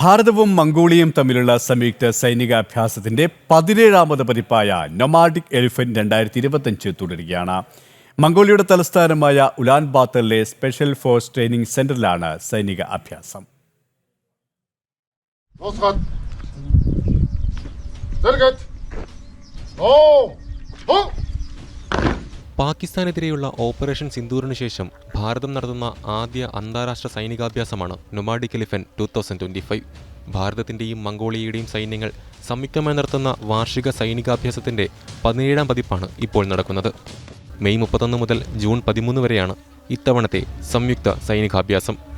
ഭാരതവും മംഗോളിയയും തമ്മിലുള്ള സംയുക്ത സൈനികാഭ്യാസത്തിന്റെ പതിനേഴാമത് പതിപ്പായ nomadic elephant രണ്ടായിരത്തി ഇരുപത്തഞ്ച് തുടരുകയാണ് മംഗോളിയയുടെ തലസ്ഥാനമായ ഉലാൻ ബാത്തറിലെ സ്പെഷ്യൽ ഫോഴ്സ് ട്രെയിനിംഗ് സെന്ററിലാണ് സൈനിക അഭ്യാസം. Oh. പാകിസ്ഥാനെതിരെയുള്ള ഓപ്പറേഷൻ സിന്ദൂറിന് ശേഷം ഭാരതം നടത്തുന്ന ആദ്യ അന്താരാഷ്ട്ര സൈനികാഭ്യാസമാണ് nomadic elephant two thousand twenty five. ഭാരതത്തിന്റെയും മംഗോളിയയുടെയും സൈന്യങ്ങൾ സംയുക്തമായി നടത്തുന്ന വാർഷിക സൈനികാഭ്യാസത്തിന്റെ പതിനേഴാം പതിപ്പാണ് ഇപ്പോൾ നടക്കുന്നത്. മെയ് മുപ്പത്തൊന്ന് മുതൽ ജൂൺ പതിമൂന്ന് വരെയാണ് ഇത്തവണത്തെ സംയുക്ത സൈനികാഭ്യാസം.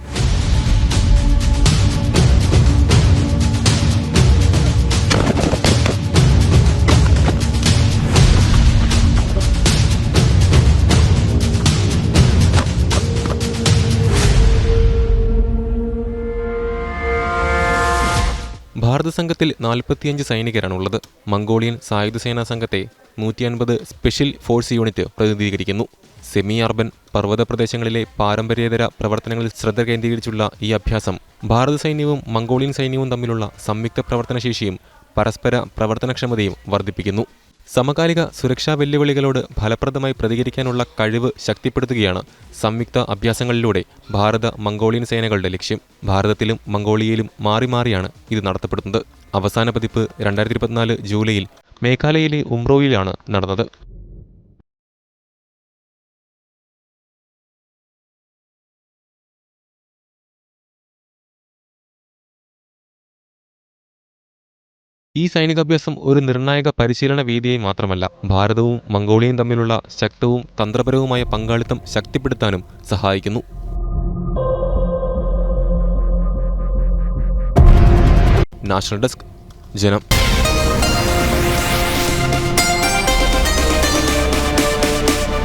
ഭാരത സംഘത്തിൽ നാൽപ്പത്തിയഞ്ച് സൈനികരാണുള്ളത്. മംഗോളിയൻ സായുധ സേനാ സംഘത്തെ നൂറ്റി അൻപത് സ്പെഷ്യൽ ഫോഴ്സ് യൂണിറ്റ് പ്രതിനിധീകരിക്കുന്നു. സെമി അർബൻ പർവത പ്രദേശങ്ങളിലെ പാരമ്പര്യേതര പ്രവർത്തനങ്ങളിൽ ശ്രദ്ധ കേന്ദ്രീകരിച്ചുള്ള ഈ അഭ്യാസം ഭാരത സൈന്യവും മംഗോളിയൻ സൈന്യവും തമ്മിലുള്ള സംയുക്ത പ്രവർത്തനശേഷിയും പരസ്പര പ്രവർത്തനക്ഷമതയും വർദ്ധിപ്പിക്കുന്നു. സമകാലിക സുരക്ഷാ വെല്ലുവിളികളോട് ഫലപ്രദമായി പ്രതികരിക്കാനുള്ള കഴിവ് ശക്തിപ്പെടുത്തുകയാണ് സംയുക്ത അഭ്യാസങ്ങളിലൂടെ ഭാരത മംഗോളിയൻ സേനകളുടെ ലക്ഷ്യം. ഭാരതത്തിലും മംഗോളിയയിലും മാറി മാറിയാണ് ഇത് നടത്തപ്പെടുന്നത്. അവസാന പതിപ്പ് രണ്ടായിരത്തി ഇരുപത്തിനാല് ജൂലൈയിൽ മേഘാലയയിലെ ഉംറോയിലാണ് നടന്നത്. ഈ സൈനികാഭ്യാസം ഒരു നിർണായക പരിശീലന വേദിയായി മാത്രമല്ല ഭാരതവും മംഗോളിയയും തമ്മിലുള്ള ശക്തവും തന്ത്രപരവുമായ പങ്കാളിത്തം ശക്തിപ്പെടുത്താനും സഹായിക്കുന്നു. നാഷണൽ ഡെസ്ക് ജനം.